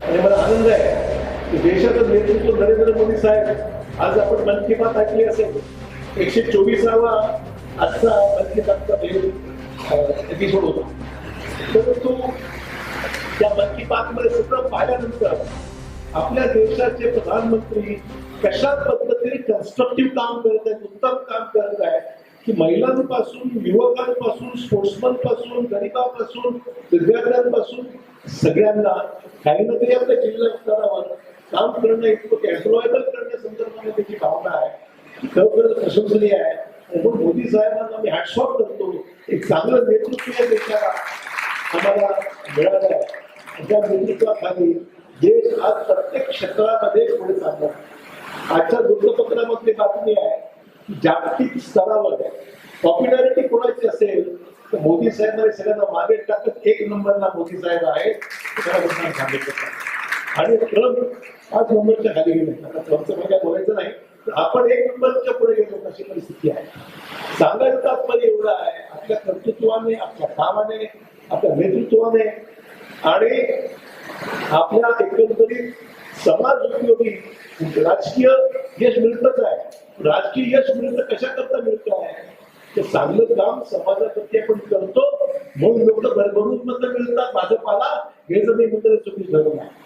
आणि मला आनंद आहे की देशाचं नेतृत्व नरेंद्र मोदी साहेब आज आपण मन की बात ऐकली असेल. एकशे चोवीसावा आजचा मन की बातचा एपिसोड होता. परंतु त्या मन की बात मध्ये सगळं पाहिल्यानंतर आपल्या देशाचे प्रधानमंत्री कशा पद्धतीने कन्स्ट्रक्टिव्ह काम करत आहेत उत्तम काम करत आहेत की महिलांपासून युवकांपासून स्पोर्ट्समनपासून गरिबापासून विद्यार्थ्यांपासून सगळ्यांना काही ना काही आपल्या जिल्हा स्तरावर काम करणं इतकं एम्प्लॉयबल करण्यासंदर्भाने त्याची भावना आहे. खरोखर प्रशंसनीय आहे. म्हणून मोदी साहेबांना मी हॅटसॉप करतो. एक चांगलं नेतृत्व या देशाला आम्हाला मिळालं आहे. त्या नेतृत्वाखाली देश आज प्रत्येक क्षेत्रामध्ये पुढे चालला आजच्या वृत्तपत्रामधली बातमी आहे. जागतिक स्तरावर पॉप्युलॅरिटी कोणाची असेल तर मोदी साहेबांनी सगळ्यांना मागे टाकत एक नंबरला मोदी साहेब आहेत. सांगितलं आणि ट्रम्प पाच नंबरच्या खाली गेले. आता ट्रम्पचं काय बोलायचं नाही तर आपण एक नंबरच्या पुढे गेलो अशी परिस्थिती आहे. सांगायचं तात्पर्य एवढं आहे आपल्या कर्तृत्वाने आपल्या कामाने आपल्या नेतृत्वाने आणि आपल्या एकंदरीत समाज उपयोगी राजकीय यश मिळतच आहे. राजकीय यश मिळतं कशा करता मिळत आहे? ते चांगलं काम समाजाप्रती आपण करतो म्हणून लोक भरभरून मत मिळतात भाजपाला. हे जर मी म्हणतो चुकी ठरवलं आहे